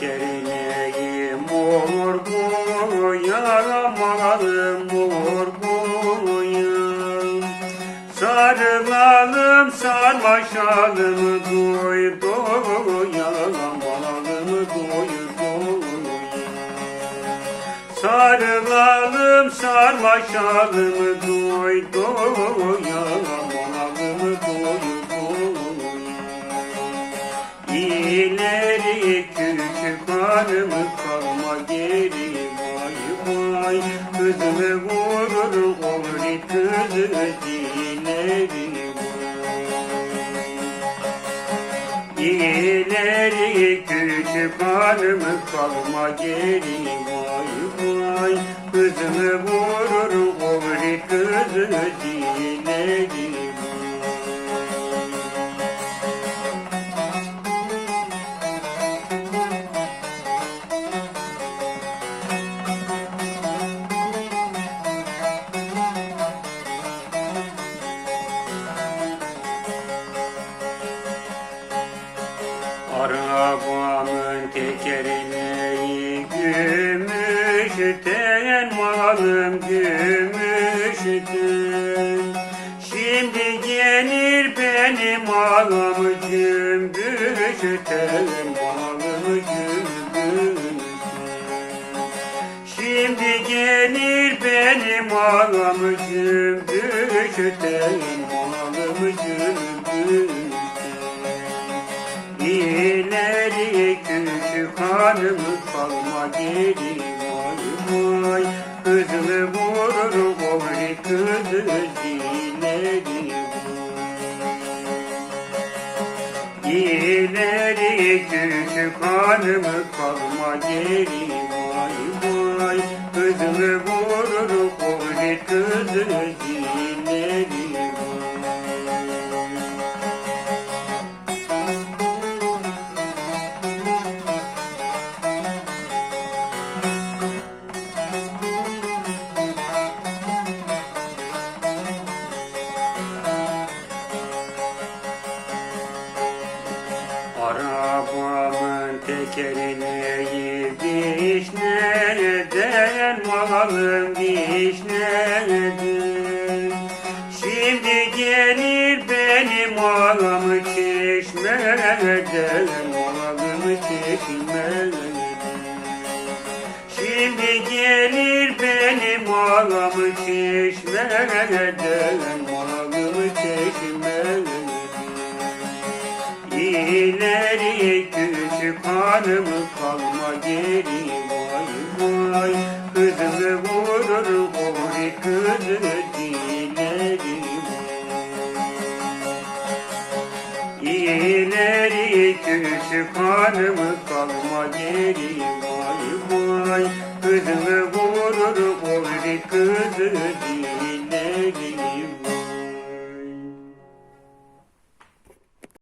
şekerine mor bu yaramalarım mor buyum Sarılalım sarmaşalım duy duy yaramalarım duy duy. Sarılalım sarmaşalım duy duy yaramalarım İleri küçük hanım kalma geri vay vay? Kızımı vurur olur ileri vay. İleri küçük hanım kalma geri vay vay? Kızımı vurur olur kızı ileri Arabamın tekerleği gümüşten malım gümüşten Şimdi gelir benim malım gümüşten malım gümüşten Şimdi gelir benim malım gümüşten malım gümüşten küçük hanım kalma geri vay Kızımı vurur vay kızı ileri vay İleri küçük hanım kalma geri vay vay Kızımı vurur vay kızı ileri Arabamın tekerleği vişneden malım vişneden Şimdi gelir benim malım çeşmeden malım çeşmeden Şimdi gelir benim malım çeşmeden malım çeşmeden İleri küçük hanım kalma geri vay vay Kızımı vurur oy kızı ileri vay İleri küçük hanım kalma geri vay vay Kızımı vurur oy kızı ileri